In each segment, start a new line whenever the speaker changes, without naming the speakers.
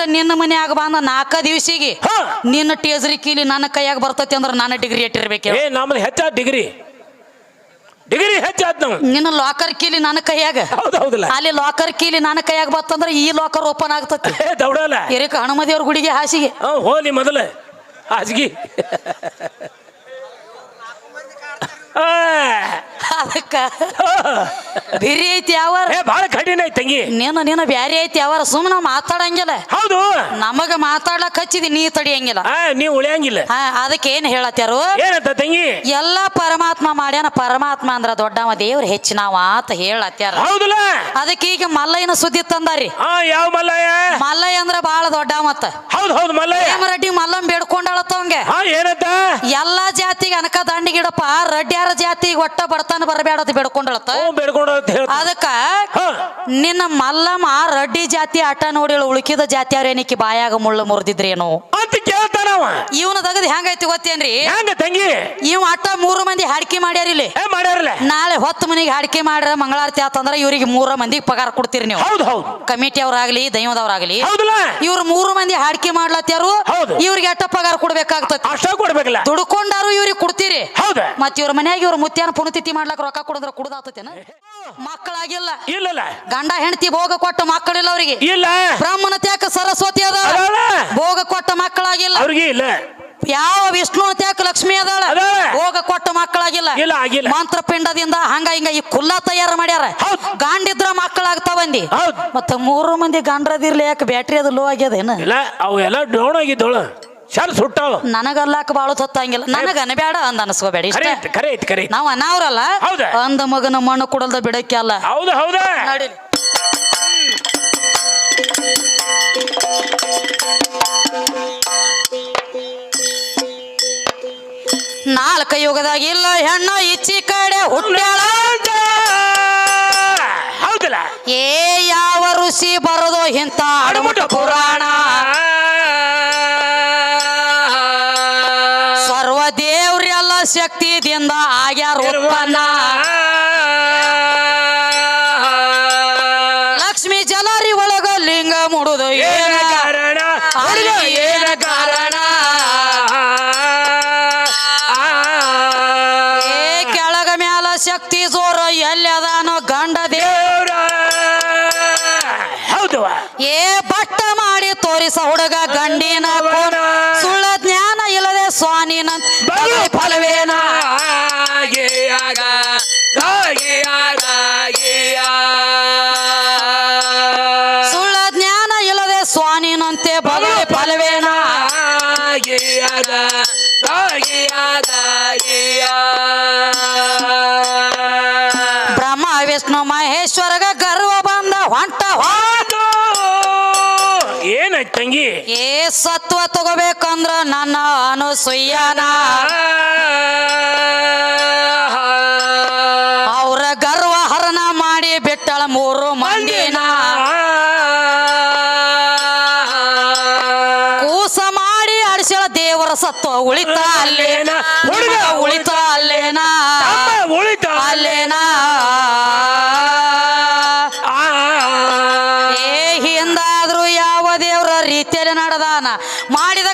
ಕೊಟ್ಟ ನಿನ್ನ ಮನ್ಯಾಗ ಬಂದ ನಾಲ್ಕ ದಿವಸಿಗೆ
ಹಾ.
ನಿನ್ನ ಟೇಜ್ರಿ ಕೀಲಿ ನನ್ನ ಕೈಯಾಗ ಬರ್ತೈತಿ ಅಂದ್ರೆ ನಾನು ಡಿಗ್ರಿ ಇಟ್ಟಿರ್ಬೇಕು
ಏ ನಮ್ದು ಹೆಚ್ಚ ಡಿಗ್ರಿ ಡಿಗ್ರಿ ಹೆಚ್ಚಾತ್ ನಾವು
ನಿನ್ನ ಲಾಕರ್ ಕೀಲಿ ನನ್ನ ಕೈಯಾಗ.
ಹೌದು ಹೌದಲ್ಲ.
ಅಲ್ಲಿ ಲಾಕರ್ ಕೀಲಿ ನನ್ನ ಕೈಯಾಗ ಬರ್ತಂದ್ರೆ ಈ ಲಾಕರ್ ಓಪನ್ ಆಗ್ತತಿ.
ಏ ದೌಡಲ್ಲ.
ಎರಿಕ ಹನುಮದೇವ್ರ ಗುಡಿಗೆ ಹಾಸಿಗೆ?
ಹಾ ಹೋಲಿ ಮೊದಲ. ಹಾಸ್ಗಿ. ಆ,
ಅದಕ್ಕ ಬಿರಿ ಐತಿ ಯಾವ
ಏ ಭಾಳ ಕಠಿಣ ಐತಿ ತಂಗಿ.
ನೀನು ನೀನು ಬ್ಯಾರೆ ಐತಿ ಯಾವಾರ? ಸುಮ್ಮನೆ ಮಾತಾಡಂಗಿಲ್ಲ.
ಹೌದು.
ನಮಗ ಮಾತಾಡ್ಲಕ್ ಹಚ್ಚಿದಿ ನೀ ತಡಿಯಂಗಿಲ್ಲ.
ಆ ನೀವ್ ಉಳಿಯಂಗಿಲ್ಲ.
ಹಾ ಅದಕ್ಕೆ ಏನ್ ಹೇಳತ್ಯಾರು?
ಏನಂತ ತಂಗಿ?
ಎಲ್ಲ ಪರಮಾತ್ಮ ಮಾಡ್ಯಾನ ಪರಮಾತ್ಮ ಅಂದ್ರ ದೊಡ್ಡವ ದೇವ್ರ ಹೆಚ್ಚಿನವ ಅಂತ ಹೇಳತ್ಯಾರ.
ಹೌದಲ್ಲ?
ಅದಕ್ಕೆ ಈಗ ಮಲ್ಲಯ್ಯನ ಸುದ್ದಿ ತಂದಾರಿ.
ಯಾವ ಮಲ್ಲಯ್ಯ?
ಮಲ್ಲಯ್ಯ ಅಂದ್ರ ಬಾಳ ದೊಡ್ಡ ಮತ್ತ.
ಹೌದು ಹೌದು ಮಲ್ಲಯ್ಯ.
ಹೇಮರೆಡ್ಡಿ ಮಲ್ಲಂ ಬೇಡ್ಕೊಂಡಳತ್ತ ಅವಂಗೆ.
ಹಾ ಏನಂತ
ಎಲ್ಲಾ ಜಾತಿಗೆ ಅನಕ ದಂಡಿಗಿಡಪ್ಪ ರಡ್ಯಾರ ಜಾತಿಗೆ ಒಟ್ಟ ಬರ್ತಾನ ಬರಬೇಡ ಬೇಡ್ಕೊಂಡಳತ್ತ. ಅದಕ್ಕ ನಿನ್ನ ಮಲ್ಲಮ್ಮ ರಡ್ಡಿ ಜಾತಿ ಆಟ ನೋಡಿ ಉಳುಕಿದ ಏನಕ್ಕೆ ಬಾಯಾಗ ಮುಳ್ಳು ಮುರಿದಿದ್ರೇನು?
ಅಂತ ಕೇಳ್ತಾನವ
ಇವನ ತಗದ್ ಹೆಂಗೈತಿ ಗೊತ್ತೇನ್ರಿ?
ಹೆಂಗ ತಂಗಿ?
ಇವ್ ಅಟ್ಟ ಮೂರು ಮಂದಿ ಹಾಡಿಕೆ ಮಾಡ್ಯಾರ ಇಲ್ಲಿ.
ಏ ಮಾಡ್ಯಾರಲ್ಲ?
ನಾಳೆ ಹೊತ್ತು ಮನಿಗೆ ಹಾಡಿಕೆ ಮಾಡ್ರ ಮಂಗಳಾರತಿ ಆತಂದ್ರ ಇವ್ರಿಗೆ ಮೂರ ಮಂದಿಗೆ ಪಗಾರ ಕೊಡ್ತೀರಿ ನೀವು.
ಹೌದು ಹೌದು.
ಕಮಿಟಿ ಅವ್ರಾಗ್ಲಿ ದೈವದವ್ರಾಗ್ಲಿ
ಹೌದಲ್ಲ?
ಇವ್ರು ಮೂರು ಮಂದಿ ಹಾಡಿಕೆ ಮಾಡ್ಲತ್ಯಾರು
ಹೌದು.
ಇವ್ರಿಗೆ ಅಟ್ಟ ಪಗಾರ ಕೊಡ್ಬೇಕಾಗ್ತತಿ.
ಅಷ್ಟ ಕೊಡ್ಬೇಕಲ್ಲ?
ದುಡ್ಕೊಂಡಾರು ಇವ್ರಿಗೆ ಕೊಡ್ತೀರಿ.
ಹೌದ.
ಮತ್ ಇವ್ರ ಮನ್ಯಾಗ ಇವ್ರ ಮುತ್ಯಾನ ಪುನತಿಥಿ ಮಾಡ್ಲಕ್ ರೊಕ್ಕ ಕೊಡಿದ್ರ ಕುಡ್ದಾತತೇನ? ಮಕ್ಕಳಾಗಿಲ್ಲ.
ಇಲ್ಲಲ್ಲ.
ಗಂಡ ಹೆಂಡತಿ ಭೋಗ ಕೊಟ್ಟ ಮಕ್ಕಳಿಲ್ಲ ಅವ್ರಿಗೆ.
ಇಲ್ಲ.
ಬ್ರಾಹ್ಮಣ ತ್ಯಾಕ ಸರಸ್ವತಿ ಅದ.
ಅದಾಳ
ಭೋಗ ಕೊಟ್ಟ ಮಕ್ಕಳಾಗಿಲ್ಲ.
ಅವ್ರಿಗೆ ಇಲ್ಲ.
ಯಾವ ವಿಷ್ಣು ತ್ಯಾಕ ಲಕ್ಷ್ಮಿ ಅದಾಳ?
ಅದಾಳ.
ಭೋಗ ಕೊಟ್ಟ ಮಕ್ಕಳಾಗಿಲ್ಲ.
ಇಲ್ಲ ಆಗಿಲ್ಲ.
ಮಂತ್ರಪಿಂಡದಿಂದ ಹಂಗ ಹಿಂಗ ಈ ಕುಲ್ಲ ತಯಾರು ಮಾಡ್ಯಾರ.
ಹೌದ್.
ಗಾಂಡಿದ್ರ ಮಕ್ಕಳಾಗ್ತಾವಂದಿ
ಹೌದ್.
ಮತ್ತ ಮೂರು ಮಂದಿ ಗಂಡ್ರದಿರ್ಲಿ ಯಾಕೆ ಬ್ಯಾಟ್ರಿ ಅದು ಲೋ ಆಗ್ಯದೇನ
ಇಲ್ಲ ಅವೆಲ್ಲ ಡೌನ್ ಸರ್ ಸುಟ್ಟಾವ
ನನಗಲ್ಲಾಕ ಬಾಳು ತತ್ತಂಗಿಲ್ಲ. ನನಗ ಬೇಡ ಅಂದ ಅನಸ್ಕೋಬೇಡ ಇಷ್ಟ?
ಕರೆ ಐತಿ ಐತಿ ಐತಿ
ನಾವ್ ಅನಾವ್ರಲ್ಲ.
ಹೌದ?
ಅಂದ ಮಗನ ಮಣ್ಣು ಕೊಡಲ್ದ ಬಿಡಕ್ಕೆ ಅಲ್ಲ.
ಹೌದು ಹೌದಾ.
ನಡೀಲಿ ನಾಲ್ಕ ಯುಗದಾಗ ಇಲ್ಲ ಹೆಣ್ಣ ಇಚ್ಚಿ ಕಡೆ ಹುಟ್ಟ್ಯಾಳ
ಹೌದಲ್ಲ?
ಏ ಯಾವ ಋಷಿ ಬರೋದು ಇಂತ ಅಡಮುಟ ಪುರಾಣ. ಸರ್ವ ದೇವ್ರೆಲ್ಲ ಶಕ್ತಿದಿಂದ ಆಗ್ಯಾರ ಉತ್ಪನ್ನ. ಏ ಬಟ್ಟ ಮಾಡಿ ತೋರಿಸ ಹುಡುಗ ಗಂಡಿನ. ಸುಳ್ಳ ಜ್ಞಾನ ಇಲ್ಲದೆ ಸ್ವಾಮಿನ ಬಗೆ ಫಲವೇನ? ಸುಳ್ಳ ಜ್ಞಾನ ಇಲ್ಲದೆ ಸ್ವಾನಿನಂತೆ ಬಗೆ ಫಲವೇನ? ಬ್ರಹ್ಮ
ತಂಗಿ.
ಏ ಸತ್ವ ತಗೋಬೇಕಂದ್ರ ನನ್ನ ಅನುಸೂಯನ ಅವ್ರ ಗರ್ವ ಹರಣ ಮಾಡಿ ಬಿಟ್ಟಳ ಮೂರು ಮಂದಿನ. ಕೂಸ ಮಾಡಿ ಅಡಿಸಳ ದೇವರ ಸತ್ವ ಉಳಿತ ಅಲ್ಲೇನ. ಹುಡುಗ ಉಳಿತ ಅಲ್ಲೇನ. ನಡೆದಾನ. ಮಾಡಿದ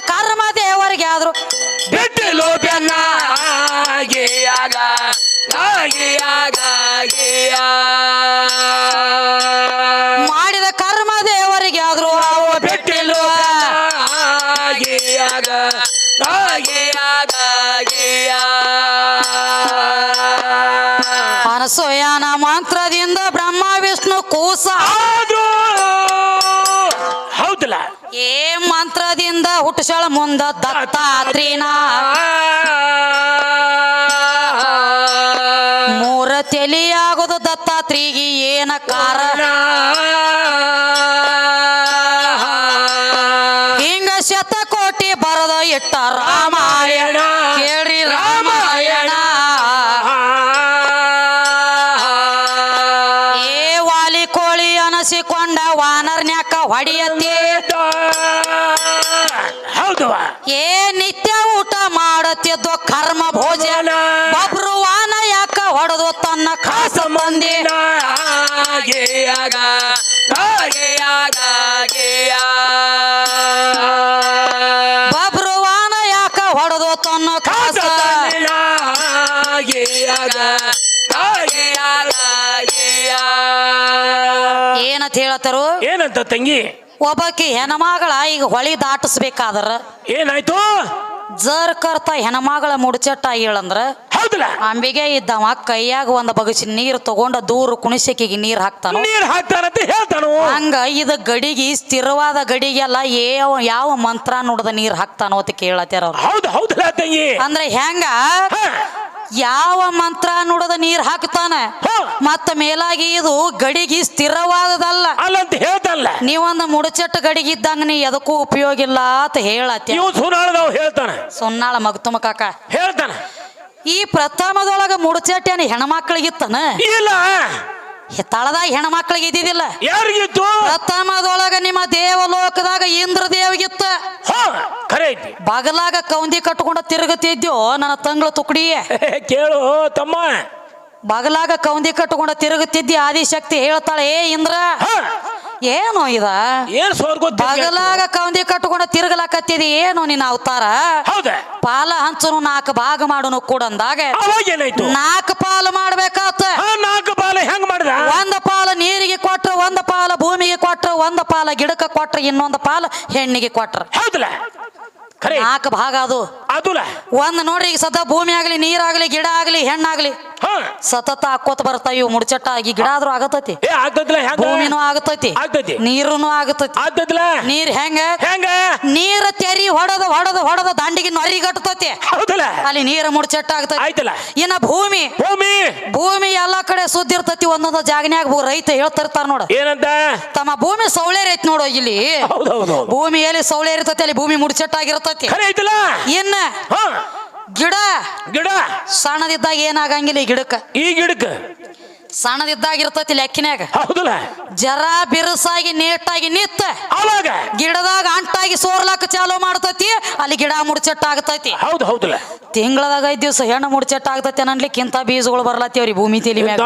ಮಂತ್ರದಿಂದ ಹುಟ್ಟಿಸಳ ಮುಂದ ದತ್ತಾತ್ರಿನ ಮೂರ ತೆಲಿಯಾಗೋದು ದತ್ತಾತ್ರಿಗೆ ಏನ ಕಾರಣ ಹಿಂಗ ಶತಕೋಟಿ ಬರದ ಇಟ್ಟ ರಾಮಾಯಣ. ಕೇಳ್ರಿ ರಾಮಾಯಣ. ಏ ವಾಲಿ ಕೋಳಿ ಅನಸಿಕೊಂಡ ವಾನರ್ನ್ಯಾಕ ಹೊಡಿಯತ್ತೆ. ಬಬ್ರುವಾನ ಯಾಕ ಹೊಡೆದು ತನ್ನ
ಕಾಸ?
ಏನಂತ ಹೇಳತ್ತರು
ಏನಂತ ತಂಗಿ?
ಒಬ್ಬಕಿ ಹೆಣ್ಮಗಳ ಈಗ ಹೊಳಿ ದಾಟಿಸ್ಬೇಕಾದ್ರ?
ಏನಾಯ್ತು?
ಜರ್ ಕರ್ತ ಹೆಣ್ಮಗಳ ಮುಡ್ಚಟ್ಟ ಹೇಳಂದ್ರ
ಹೌದಲ್ಲ
ಅಂಬಿಗೆ ಇದ್ದವ ಕೈಯಾಗ ಒಂದ್ ಬಗಸಿ ನೀರ್ ತಗೊಂಡ ದೂರ ಕುಣಿಸಕಿಗೆ ನೀರ್ ಹಾಕ್ತಾನ?
ನೀರ್ ಹಾಕ್ತಾನಂತ ಹೇಳ್ತಾನು?
ಹಂಗ ಇದ ಗಡಿಗೆ ಸ್ಥಿರವಾದ ಗಡಿಗೆಲ್ಲ ಯಾವ ಯಾವ ಮಂತ್ರ ನೋಡದ ನೀರ್ ಹಾಕ್ತಾನೋ ಅಂತ ಕೇಳತ್ತಾರ
ಹೌದು ಹೌದಲ್ಲ ತಂಗಿ.
ಅಂದ್ರೆ ಹೆಂಗ? ಯಾವ ಮಂತ್ರ ನೋಡದ ನೀರ್ ಹಾಕ್ತಾನೆ. ಮತ್ತ ಮೇಲಾಗಿ ಇದು ಗಡಿಗೆ ಸ್ಥಿರವಾದದಲ್ಲ.
ಅಲ್ಲಂತ ಹೇಳ್ತಾನಲ್ಲ.
ನೀವೊಂದು ಮುಡಚಟ್ಟು ಗಡಿಗೆ ಇದ್ದಂಗ ನೀ ಎದಕ್ಕೂ ಉಪಯೋಗ ಇಲ್ಲ ಅಂತ
ಹೇಳತ್ತೆ
ಸುನ್ನಾಳ ಮಗ ತುಮಕಾಕ
ಹೇಳ್ತಾನ.
ಈ ಪ್ರಥಮದೊಳಗ ಮುಡಚಟ್ಟೇನ ಹೆಣ್ಮಕ್ಳಿಗಿತ್ತನ
ಇಲ್ಲ
ತಳದಾಗ ಹೆಣ್ಮಕ್ಳಿಗೆ ಇದ್ದಿದ್ದಿಲ್ಲ.
ಯಾರಿಗಿತ್ತು?
ಪ್ರಥಮದೊಳಗ ನಿಮ್ಮ ದೇವಲೋಕದಾಗ ಇಂದ್ರ ದೇವಗಿತ್ತ
ಖರೆ ಐತಿ.
ಬಗಲಾಗ ಕೌಂದಿ ಕಟ್ಕೊಂಡ ತಿರುಗತಿದ್ಯೋ ನನ್ನ ತಂಗಳ ತುಕಡಿ?
ಕೇಳು ತಮ್ಮ.
ಬಗಲಾಗ ಕೌಂದಿ ಕಟ್ಕೊಂಡ ತಿರುಗುತ್ತಿದ್ದಿ ಆದಿಶಕ್ತಿ ಹೇಳ್ತಾಳೆ ಏ ಇಂದ್ರ ಏನು ಇದ?
ಏನ್ ಸೋರ್
ಬಗಲಾಗ ಕವಂದಿ ಕಟ್ಕೊಂಡ ತಿರುಗಲಾಕತ್ತಿದಿ ಏನು ನಿನ್ನ ಅವತಾರ?
ಹೌದ?
ಪಾಲ ಹಂಚನು ನಾಲ್ಕು ಭಾಗ ಮಾಡುನು ಕೂಡ ಅಂದಾಗ.
ಅವಾಗ ಏನಾಯ್ತು?
ನಾಲ್ಕು ಪಾಲು ಮಾಡ್ಬೇಕಾತ.
ಆ ನಾಲ್ಕು ಬಾಲ ಹೆಂಗ್ ಮಾಡಿದ?
ಒಂದ ಪಾಲ ನೀರಿಗೆ ಕೊಟ್ರ ಒಂದ ಪಾಲ ಭೂಮಿಗೆ ಕೊಟ್ರ ಒಂದ ಪಾಲ ಗಿಡಕ್ಕೆ ಕೊಟ್ರ ಇನ್ನೊಂದು ಪಾಲ ಹೆಣ್ಣಿಗೆ ಕೊಟ್ರ.
ಹೌದಲ್ಲ? ಖರೆ.
ನಾಲ್ಕು ಭಾಗ ಅದು.
ಅದುಲ.
ಒಂದ್ ನೋಡ್ರಿ ಈಗ ಸದಾ ಭೂಮಿ ಆಗ್ಲಿ ನೀರಾಗ್ಲಿ ಗಿಡ ಆಗ್ಲಿ ಹೆಣ್ಣಾಗ್ಲಿ.
ಹಾ.
ಸತತ ಹಾಕೋತ ಬರ್ತಾವ ಇವು ಮುಡ್ಚಟ್ಟ ಆಗಿ ಗಿಡ ಆದ್ರೂ ಆಗತೈತಿ.
ಏ ಆಗ್ತದ್ಲ ಹೆಂಗ?
ಭೂಮಿನೂ ಆಗತೈತಿ.
ಆಗ್ತೈತಿ.
ನೀರುನು ಆಗತೈತಿ.
ಆಗ್ತದ್ಲ
ನೀರ್ ಹೆಂಗ?
ಹೆಂಗ?
ನೀರ ತೆರಿ ಹೊಡದ ಹೊಡದ ಹೊಡದ ದಂಡಿಗೆ ನೊರಿ ಗಟ್ಟತೈತಿ
ಹೌದಲ್ಲ?
ಅಲ್ಲಿ ನೀರ ಮುಡ್ಚಟ್ಟ ಆಗ್ತೈತಿ
ಆಯ್ತಲ್ಲ?
ಇನ್ನ ಭೂಮಿ.
ಭೂಮಿ.
ಸುದ್ದಿ ಇರ್ತತಿ ಒಂದೊಂದು ಜಾಗನ್ಯಾಗ ರೈತ ಹೇಳ್ತಿರ್ತಾರ ನೋಡ.
ಏನಂತ?
ತಮ್ಮ ಭೂಮಿ ಸೌಳೇರ್ ಐತಿ ನೋಡು ಇಲ್ಲಿ.
ಹೌದೌದು
ಭೂಮಿ ಎಲ್ಲಿ ಸೌಳೆ ಇರ್ತತಿ ಅಲ್ಲಿ ಭೂಮಿ ಮುಡ್ಚಟ್ಟಾಗಿರ್ತೈತಿ.
ಖರೆ ಐತಲ್ಲ?
ಇನ್ನ
ಹ.
ಗಿಡ
ಗಿಡ?
ಸಣ್ಣದಿದ್ದಾಗ ಏನಾಗಂಗಿಲ್ಲ ಈ ಗಿಡಕ್ಕ.
ಈ ಗಿಡಕ್ಕೆ?
ಸಣ್ಣದಿದ್ದಾಗ ಇರ್ತತಿ ಲೆಕ್ಕಿನಾಗ
ಹೌದಲ್ಲ?
ಜರ ಬಿರುಸಾಗಿ ನೀಟಾಗಿ ನಿತ್ತ
ಅವಾಗ
ಗಿಡದಾಗ ಅಂಟಾಗಿ ಮಾಡ್ತೈತಿ ಅಲ್ಲಿ ಗಿಡ ಮುಡ್ಚಟ್ಟ ಆಗತೈತಿ
ಹೌದು ಹೌದಲ್ಲ
ತಿಂಗಳದಾಗ ಐದ್ ದಿವಸ ಹೆಣ್ಣು ಮುಡ್ಚಟ್ಟ ಆಗ್ತೈತಿ ಅನ್ನಲಿಕ್ಕಿಂತ ಬೀಜಗಳು ಬರ್ಲತ್ತೇವ್ರಿ ಭೂಮಿ ತೆಲಿ ಮ್ಯಾಗ.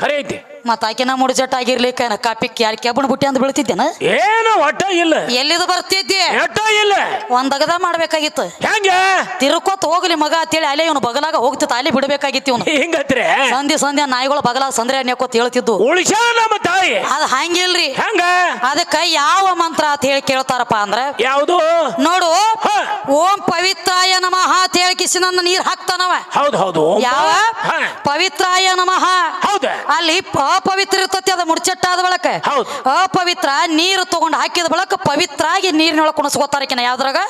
ಖರೆ ಐತಿ.
ಮತ್ತ ಆಕಿನ ಮುಡ್ಚಟ್ಟ ಆಗಿರ್ಲಿಕ್ಕ ಕಾಪಿ ಕ್ಯಾರ್ ಕೆಬ್ಬಣ ಬುಟ್ಟಿ ಅಂತ ಬೀಳ್ತಿದ್ದೇನ?
ಏನು ಒಟ್ಟ ಇಲ್ಲ.
ಎಲ್ಲಿದು ಬರ್ತಿದ್ದಿ?
ಎಟ್ಟ ಇಲ್ಲ.
ಒಂದಗದ ಮಾಡ್ಬೇಕಾಗಿತ್ತು.
ಹೆಂಗ?
ತಿರುಕೋತ್ ಹೋಗ್ಲಿ ಮಗ ಅಂತೇಳಿ ಅಲ್ಲೇ ಇವನು ಬಗಲಾಗ ಹೋಗ್ತಿತ್ತು ಅಲ್ಲಿ ಬಿಡ್ಬೇಕಾಗಿತ್ತು ಇವನು.
ಹಿಂಗತ್ರೆ?
ಸಂಧಿ ಸಂಧ್ಯಾ ನಾಯಿಗಳು ಬಗಲಾಗ ಸಂದ್ರೆ ಅನ್ಯಕೋತ್ ಹೇಳ್ತಿದ್ದು.
ಉಳಿಸ ನಮ್ಮ ತಾಯಿ?
ಅದ್ ಹಂಗಿಲ್ರಿ.
ಹೆಂಗ?
ಅದಕ್ಕ ಯಾವ ಮಂತ್ರ ಅಂತ ಹೇಳಿ ಕೇಳ್ತಾರಪ್ಪ ಅಂದ್ರ
ಯಾವುದು?
ನೋಡು ಓಂ ಪವಿತ್ರಾಯ ನಮಃ ಅಂತ ಹೇಳಿ ಕಿಸಿನಂದ ನೀರ್ ಹಾಕ್ತಾನವ.
ಹೌದು ಹೌದು
ಯಾವ. ಪವಿತ್ರಾಯ ನಮಃ.
ಹೌದ.
ಅಲ್ಲಿ ಅಪವಿತ್ರ ಇರ್ತತಿ ಅದು ಮುಡ್ಚಟ್ಟಾದ ಬಳಕ
ಹೌದು.
ಅಪವಿತ್ರ ನೀರು ತಗೊಂಡು ಹಾಕಿದ ಬಳಕ ಪವಿತ್ರ ಆಗಿ ನೀರಿನೊಳಗೆ ಕುಣಸ್ಕೋತಾರಕಿನ ಯಾವ್ದ್ರಾಗ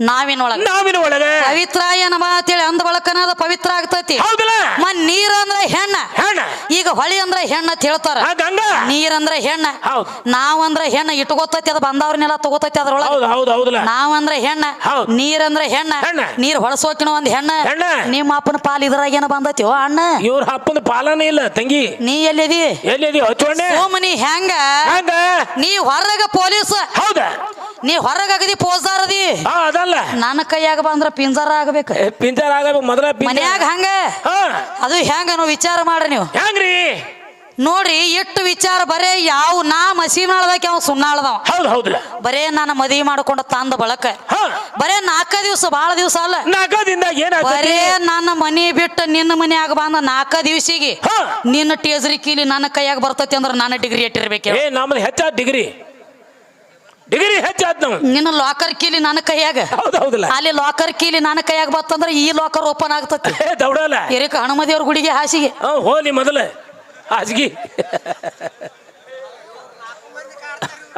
ನಾವಿನೊಳಗ
ನಾವಿನ ಒಳಗೆ.
ಪವಿತ್ರ ನಮಃ ಅಂತೇಳಿ ಅಂದ ಬಳಕನಾದ ಪವಿತ್ರ ಆಗ್ತೈತಿ.
ಹೌದಲ್ಲ?
ಮತ್ ನೀರ್ ಅಂದ್ರೆ ಹೆಣ್ಣ.
ಹೆಣ್ಣ.
ಈಗ ಹೊಳಿ ಅಂದ್ರೆ ಹೆಣ್ಣ ಅಂತ ಹೇಳ್ತಾರ.
ಆ ಗಂಗ
ನೀರಂದ್ರೆ ಹೆಣ್ಣ.
ಹೌದು.
ನಾವಂದ್ರೆ ಹೆಣ್ಣ ಇಟ್ಕೋತೈತಿ ಅದ ಬಂದವ್ರನ್ನೆಲ್ಲ ತಗೋತೈತಿ ಅದ್ರೊಳಗ.
ಹೌದು ಹೌದು ಹೌದಲ್ಲ.
ನಾವಂದ್ರೆ ಹೆಣ್ಣ.
ಹೌದು.
ನೀರಂದ್ರೆ ಹೆಣ್ಣ.
ಹೆಣ್ಣ.
ನೀರ್ ಹೊಳಸೋಕಿನ ಒಂದ್ ಹೆಣ್ಣ.
ಹೆಣ್ಣ.
ನಿಮ್ಮ ಅಪ್ಪನ ಪಾಲ್ ಇದ್ರಾಗ ಏನ ಬಂದೈತಿ? ಓ ಅಣ್ಣ.
ಇವ್ರ ಅಪ್ಪನ ಪಾಲನೆ ಇಲ್ಲ ತಂಗಿ.
ನೀ ಎಲ್ಲಿದಿ?
ಎಲ್ಲಿದಿ? ಹಚ್ಚೋಣೆ
ಸೋಮನಿ ಹೆಂಗ?
ಹೆಂಗ?
ನೀ ಹೊರಗ ಪೊಲೀಸ್.
ಹೌದ?
ನೀ ಹೊರಗ ಅಗದಿ ಪೋಸ್ದಾರದಿ
ಹಾ ಅದಲ್ಲ
ನನ್ನ ಕೈಯಾಗ ಬಂದ್ರ ಪಿಂಜಾರ ಆಗಬೇಕು.
ಪಿಂಜಾರ ಆಗಬೇಕು ಮೊದಲ
ಮನ್ಯಾಗ ಹಂಗ. ಅದು ಹೆಂಗ ನೀವು ವಿಚಾರ ಮಾಡ್ರಿ ನೀವು.
ಹೆಂಗ್ರಿ?
ನೋಡ್ರಿ ಎಷ್ಟು ವಿಚಾರ ಬರೇ ಯಾವ ನಾ ಮಸೀನಾಳದಕ್ಕೆ ಅವ ಸುನ್ನಾಳದವ
ಹೌದು ಹೌದಲ್ಲ
ಬರೇ ನಾನು ಮದುವೆ ಮಾಡ್ಕೊಂಡು ತಂದ ಬಳಕ. ಬರೇ ನಾಲ್ಕ ದಿವಸ ಬಹಳ ದಿವಸ ಅಲ್ಲ. ಬರೇ ನನ್ನ ಮನಿ ಬಿಟ್ಟು ನಿನ್ನ ಮನ್ಯಾಗ ಬಂದ ನಾಲ್ಕ ದಿವಸಿಗೆ. ನಿನ್ನ ಟೇಜರಿ ಕೀಲಿ ನನ್ನ ಕೈಯಾಗ ಬರ್ತತಿ ಅಂದ್ರೆ ನನ್ನ ಡಿಗ್ರಿ ಇಟ್ಟಿರ್ಬೇಕು
ನಮ್ದು ಹೆಚ್ಚ ಡಿಗ್ರಿ ಡಿಗ್ರಿ ಹೆಚ್ಚಾದ್ ನಾವು
ನಿನ್ನ ಲಾಕರ್ ಕೀಲಿ ನನ್ನ ಕೈಯಾಗ. ಅಲ್ಲಿ ಲಾಕರ್ ಕೀಲಿ ನನ್ನ ಕೈಯಾಗ ಬತ್ತಂದ್ರ ಈ ಲಾಕರ್ ಓಪನ್
ಆಗ್ತದೆ ದೌಡಲ್ಲ
ಎರಿಕ ಹನುಮದೇವ್ರ ಗುಡಿಗೆ ಹಾಸಿಗೆ.
ಹೋಲಿ ಮೊದಲ. ಹಾಸ್ಗಿ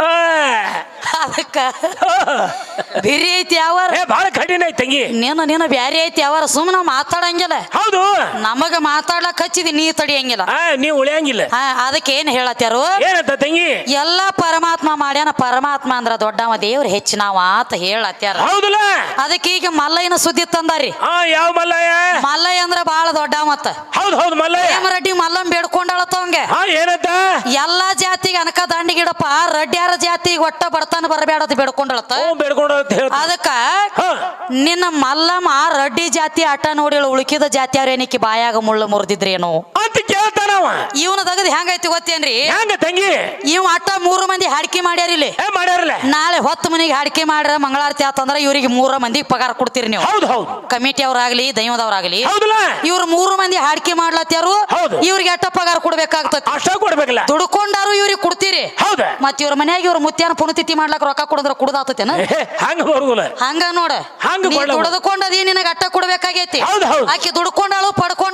ಆ,
ಅದಕ್ಕ ಬಿರಿ ಐತಿ ಯಾವಾರ?
ಏ ಭಾಳ ಕಠಿಣ ಐತಿ ತಂಗಿ.
ನೀನು ನೀನು ಬ್ಯಾರೆ ಐತಿ ಯಾವಾರ? ಸುಮ್ಮನೆ ಮಾತಾಡಂಗಿಲ್ಲ.
ಹೌದು.
ನಮಗ ಮಾತಾಡ್ಲಕ್ ಹಚ್ಚಿದಿ ನೀ ತಡಿಯಂಗಿಲ್ಲ.
ಆ ನೀವು ಉಳಿಯಂಗಿಲ್ಲ.
ಹಾ ಅದಕ್ಕೆ ಏನ್ ಹೇಳತ್ತಾರು
ಏನಂತ ತಂಗಿ?
ಎಲ್ಲ ಪರಮಾತ್ಮ ಮಾಡ್ಯಾನ ಪರಮಾತ್ಮ ಅಂದ್ರ ದೊಡ್ಡವ ದೇವ್ರ ಹೆಚ್ಚಿನವ ಅಂತ ಹೇಳತ್ಯಾರ.
ಹೌದಲ್ಲ?
ಅದಕ್ಕೆ ಈಗ ಮಲ್ಲಯ್ಯನ ಸುದ್ದಿ ತಂದಾರಿ.
ಯಾವ ಮಲ್ಲಯ್ಯ?
ಮಲ್ಲಯ್ಯ ಅಂದ್ರ ಬಾಳ ದೊಡ್ಡ ಮತ್ತ.
ಹೌದು ಹೌದು ಮಲ್ಲಯ್ಯ.
ಮಲ್ಲಂ ಬೇಡ್ಕೊಂಡಳತ್ತವಂಗೆ
ಹಾ ಏನಂತ?
ಎಲ್ಲಾ ಜಾತಿಗೆ ಅನಕ ದಂಡಿಗಿಡಪ್ಪ ರಡ್ಡಿಯಾರ ಜಾತಿಗೆ ಒಟ್ಟ ಬಡತನ ಬರಬೇಡ ಬೇಡ್ಕೊಂಡಳತ್ತ.
ಹ್ಞೂ ಬೇಡ್ಕೊಂಡು ಅಂತ ಹೇಳ್ತ
ಅದಕ್ಕ ನಿನ್ನ ಮಲ್ಲಮ್ಮ ರಡ್ಡಿ ಜಾತಿ ಆಟ ನೋಡಿ ಉಳುಕಿದ ಜಾತಿ ಏನಕ್ಕೆ ಬಾಯಾಗ ಮುಳ್ಳು ಮುರಿದಿದ್ರೇನು?
ಅಂತ ಕೇಳ್ತಾನವ
ಇವನ ತಗದ್ ಹೆಂಗೈತಿ ಗೊತ್ತೇನ್ರಿ?
ಹೆಂಗ ತಂಗಿ?
ಇವ್ ಅಟ್ಟ ಮೂರು ಮಂದಿ ಹಾಡಿಕೆ ಮಾಡ್ಯಾರ ಇಲ್ಲಿ.
ಏ ಮಾಡ್ಯಾರಲ್ಲ?
ನಾಳೆ ಹೊತ್ತು ಮನಿಗೆ ಹಾಡಿಕೆ ಮಾಡ್ರ ಮಂಗಳಾರತಿ ಆತಂದ್ರ ಇವ್ರಿಗೆ ಮೂರ ಮಂದಿಗೆ ಪಗಾರ ಕೊಡ್ತೀರಿ ನೀವು.
ಹೌದು ಹೌದು.
ಕಮಿಟಿ ಅವ್ರಾಗ್ಲಿ ದೈವದವ್ರಾಗ್ಲಿ
ಹೌದಲ್ಲ?
ಇವ್ರು ಮೂರು ಮಂದಿ ಹಾಡಿಕೆ ಮಾಡ್ಲತ್ಯಾರು
ಹೌದು.
ಇವ್ರಿಗೆ ಎಟ್ಟ ಪಗಾರ ಕೊಡ್ಬೇಕಾಗ್ತದೆ
ಅಷ್ಟ ಕೊಡ್ಬೇಕಲ್ಲ.
ದುಡ್ಕೊಂಡಾರು ಇವ್ರಿಗೆ ಕೊಡ್ತೀರಿ.
ಹೌದ.
ಮತ್ ಇವ್ರ ಮನ್ಯಾಗ ಇವ್ರ ಮುತ್ಯಾನ ಪುನತಿಥಿ ಮಾಡ್ಲಕ್ ರೊಕ್ಕ ಕೊಡದ್ರ ಕುಡ್ದಾತತೇನ?
ಏ, ಹಂಗ ಬರುದಿಲ್ಲ.
ಹಂಗ ನೋಡ.
ಹಂಗ
ದುಡ್ಕೊಂಡದಿ ನಿನಗ ಅಟ್ಟ ಕೊಡ್ಬೇಕಾಗೈತಿ. ಆಕಿ ದುಡ್ಕೊಂಡಾಳು
ಪಡ್ಕೊಂಡ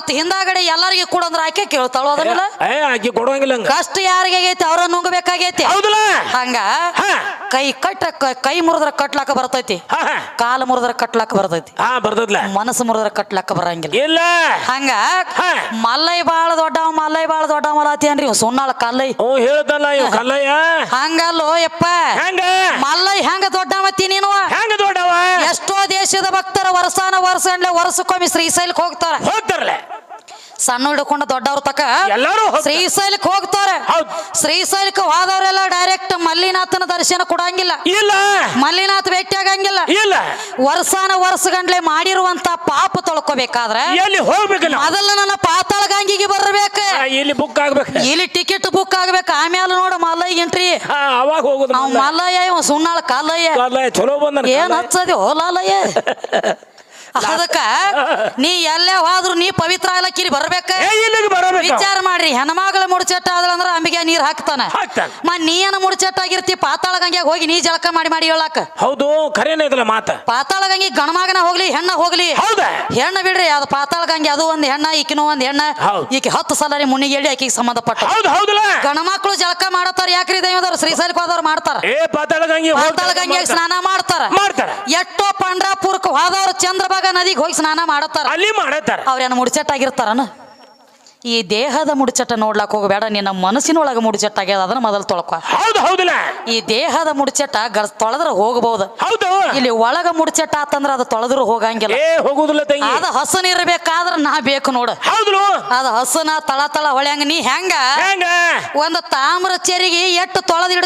ಮತ್ ಹಿಂದಾಗಡೆ ಎಲ್ಲರಿಗೆ ಕೊಡಂದ್ರ ಆಕೆ ಕೇಳ್ತಾಳು ಅದನ್ನೆಲ್ಲ
ಏ ಆಕಿ ಕೊಡುವಂಗಿಲ್ಲ ಹಂಗ.
ಕಷ್ಟ ಯಾರಿಗೆ ಆಗೈತಿ? ಅವ್ರ ನುಂಗಬೇಕಾಗೈತಿ.
ಹೌದಲ್ಲ?
ಹಂಗ?
ಹಾ.
ಕೈ ಕಟ್ಟ ಕ- ಕೈ ಮುರಿದ್ರ ಕಟ್ಲಾಕ ಬರ್ತೈತಿ.
ಹಾ ಹಾ.
ಕಾಲು ಮುರಿದ್ರ ಕಟ್ಲಾಕ ಬರ್ತೈತಿ.
ಹಾ ಬರ್ತದ್ಲ.
ಮನಸ್ಸು ಮುರಿದ್ರ ಕಟ್ಲಾಕ ಬರಂಗಿಲ್ಲ.
ಇಲ್ಲ.
ಹಂಗ?
ಹಾ.
ಮಲ್ಲೈ ಬಾಳ ದೊಡ್ಡ ಮಲ್ಲೈ ಬಾಳ ದೊಡ್ಡ ಮಲಾತಿಯನ್ರಿ ಇವ್ ಸುಣ್ಣಾಳ ಕಲ್ಲೈ.
ಹ್ಞೂ ಹೇಳ್ದಲ್ಲ ಇವ್ ಕಲ್ಲಯ್ಯ.
ಹಂಗಲ್ಲೋ ಯಪ್ಪ.
ಹೆಂಗ?
ಮಲ್ಲೈ ಹೆಂಗ ದೊಡ್ಡವತ್ತಿ ನೀನು? ದೇಶದ ಭಕ್ತರ ವರ್ಷಾನ ವರ್ಷ ವರ್ಷಕ್ಕೊಮ್ಮೆ ಶ್ರೀಶೈಲಕ್ಕೆ ಹೋಗ್ತಾರೆ.
ಹೋಗ್ತಾರಲ್ಲ?
ಸಣ್ಣ ಹಿಡ್ಕೊಂಡು ದೊಡ್ಡವ್ರ ತಕ
ಎಲ್ಲಾರು.
ಶ್ರೀಶೈಲಕ್ಕೆ ಹೋಗ್ತಾರೆ. ಶ್ರೀಶೈಲಕ್ಕೆ ಹೋದವರೆಲ್ಲ ಡೈರೆಕ್ಟ್ ಮಲ್ಲಿನಾಥನ ದರ್ಶನ ಕೊಡಂಗಿಲ್ಲ.
ಇಲ್ಲ.
ಮಲ್ಲಿನಾಥ್ ಭೇಟಿ ಆಗಂಗಿಲ್ಲ.
ಇಲ್ಲ.
ವರ್ಷಾನ ವರ್ಷ ಗಂಟ್ಲೆ ಮಾಡಿರುವಂತ ಪಾಪ ತೊಳ್ಕೊಬೇಕಾದ್ರೆ
ಎಲ್ಲಿ ಹೋಗ್ಬೇಕು
ಮೊದಲ ನನ್ನ ಪಾತಾಳ ಗಂಗಿಗೆ ಬರಬೇಕು
ಇಲ್ಲಿ ಬುಕ್ ಆಗ್ಬೇಕು?
ಇಲ್ಲಿ ಟಿಕೆಟ್ ಬುಕ್ ಆಗ್ಬೇಕು? ಆಮೇಲೆ ನೋಡು ಮಲ್ಲಯ್ಯ ಎಂಟ್ರಿ
ಅವಾಗ ಹೋಗುದು
ನಾವು ಮಲ್ಲಯ್ಯ. ಸುಣ್ಣಾಳ
ಕಾಲಯ್ಯ. ಚಲೋ
ಏನ್ ಹಚ್ಚದಿ? ಹೋಲಯ್ಯ ಅದಕ್ಕ ನೀ ಎಲ್ಲೇ ಹೋದ್ರು ನೀ ಪವಿತ್ರ ಆಗ್ಲಕ್ಕಿರಿ ಬರ್ಬೇಕ?
ಏ ಇಲ್ಲಿಗೆ ಬರಬೇಕು.
ವಿಚಾರ ಮಾಡ್ರಿ ಹೆಣ್ಮಗಳ ಮುಡ್ಚೆಟ್ಟ ಅಂದ್ರ ಅಂಬಿಗೆ ನೀರ್ ಹಾಕ್ತಾನ.
ಹಾಕ್ತಾನ.
ಮ ನೀ ಏನ ಮುಡ್ಚೆಟ್ಟ ಆಗಿರ್ತಿ ಪಾತಾಳ ಗಂಗೆ ಹೋಗಿ ನೀ ಜಳಕ ಮಾಡಿ ಮಾಡಿ ಹೇಳಾಕ?
ಹೌದು ಖರೇನ ಇದಲ್ಲ ಮಾತ.
ಪಾತಾಳ ಗಂಗೆ ಗಣಮಗನ ಹೋಗ್ಲಿ ಹೆಣ್ಣ ಹೋಗ್ಲಿ.
ಹೆಣ್ಣ
ಹೆಣ್ಣು ಬಿಡ್ರಿ ಅದು ಪಾತಾಳ ಗಂಗೆ ಅದು ಒಂದ್ ಹೆಣ್ಣ ಈಕಿನೂ ಒಂದ್ ಹೆಣ್ಣ.
ಹೌದ್.
ಈಕಿ ಹತ್ತು ಸಲ ರೀ ಮುನ್ನಿಗೆ ಹೇಳಿ ಆಕಿಗೆ ಸಂಬಂಧಪಟ್ಟ.
ಹೌದು ಹೌದಲ್ಲ?
ಗಣಮಕ್ಳು ಜಳಕ ಮಾಡತಾರ ಯಾಕ್ರಿ ದೇವದವ್ರು? ಶ್ರೀಶೈಲಪಾದವ್ರು ಹೋದವ್ರು ಮಾಡ್ತಾರ.
ಏ ಪಾತಾಳ ಗಂಗೆ
ಪಾತಾಳ ಗಂಗೆ ಸ್ನಾನ ಮಾಡ್ತಾರ.
ಮಾಡ್ತಾರ.
ಎಷ್ಟೋ ಪಂಡ್ರಾಪುರಕ್ಕೆ ಹೋದವ್ರು ಚಂದ್ರಭಾಗ ನದಿಗೆ ಹೋಗಿ ಸ್ನಾನ ಮಾಡತ್ತಾರ?
ಅಲ್ಲಿ ಮಾಡತ್ತಾರ.
ಅವ್ರೇನು ಮುಡ್ಚಟ್ಟಾಗಿರ್ತಾರನ? ಈ ದೇಹದ ಮುಡ್ಚಟ ನೋಡ್ಲಾಕ್ ಹೋಗಬೇಡ ನಿನ್ನ ಮನಸ್ಸಿನೊಳಗ ಮುಡ್ಚಟ್ ಆಗ್ಯದ ಅದನ್ನ ಮೊದಲು ತೊಳ್ಕೊ.
ಹೌದು ಹೌದಲ್ಲ.
ಈ ದೇಹದ ಮುಡ್ಚಟ ಗರ್ ತೊಳೆದ್ರ ಹೋಗಬಹುದು
ಹೌದು.
ಇಲ್ಲಿ ಒಳಗ ಮುಡ್ಚಟ ಆತಂದ್ರ ಅದು ತೊಳೆದ್ರು ಹೋಗಂಗಿಲ್ಲ.
ಏ ಹೋಗುದಿಲ್ಲ ತಂಗಿ.
ಅದ ಹಸನ್ ಇರ್ಬೇಕಾದ್ರ ನಾ ಬೇಕು ನೋಡು.
ಹೌದು.
ಅದ ಹಸನ ತಳ ತಳ ಹೊಳ್ಯಾಂಗ ನೀ ಹೆಂಗ?
ಹೆಂಗ?
ಒಂದ್ ತಾಮ್ರ ಚೆರಿಗೆ ಎಟ್ಟು ತೊಳೆದಿಡ